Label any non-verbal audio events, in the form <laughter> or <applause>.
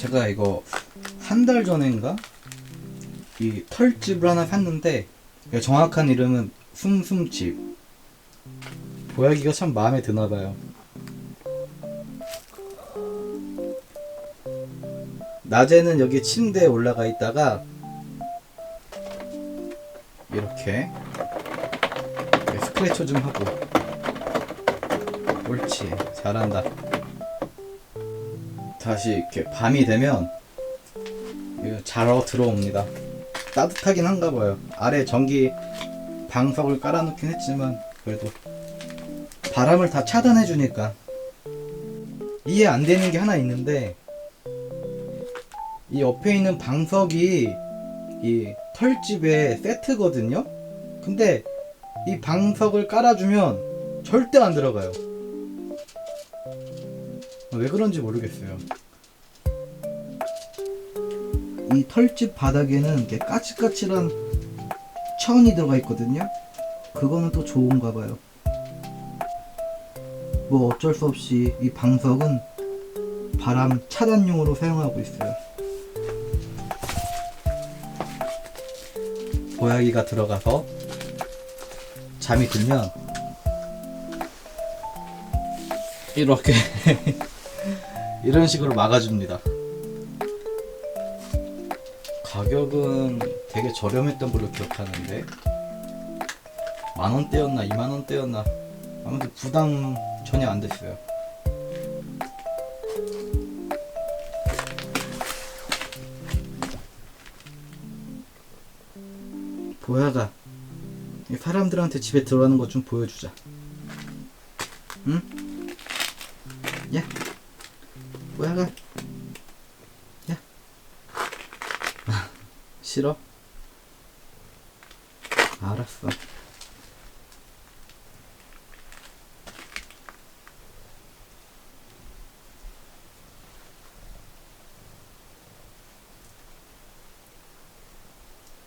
제가 이거 한 달 전인가? 이 털집을 하나 샀는데 정확한 이름은 숨숨집. 보약이가 참 마음에 드나 봐요. 낮에는 여기 침대에 올라가 있다가 이렇게 스크래쳐 좀 하고 옳지 잘한다 다시 이렇게 밤이 되면 자러 들어옵니다 따뜻하긴 한가 봐요 아래 전기 방석을 깔아놓긴 했지만 그래도 바람을 다 차단해 주니까 이해 안 되는 게 하나 있는데 이 옆에 있는 방석이 이 털집의 세트거든요. 근데 이 방석을 깔아주면 절대 안 들어가요. 왜 그런지 모르겠어요. 이 털집 바닥에는 이렇게 까칠까칠한 천이 들어가 있거든요. 그거는 또 좋은가 봐요. 뭐 어쩔 수 없이 이 방석은 바람 차단용으로 사용하고 있어요. 고양이가 들어가서 잠이 들면 이렇게 <laughs> 이런 식으로 막아줍니다. 가격은 되게 저렴했던 걸로 기억하는데 만 원대였나 이만 원대였나 아무튼 부담 전혀 안 됐어요. 보야가 이 사람들한테 집에 들어가는 것 좀 보여주자. 응? 야, 보야가, 야, 아, 싫어? 알았어.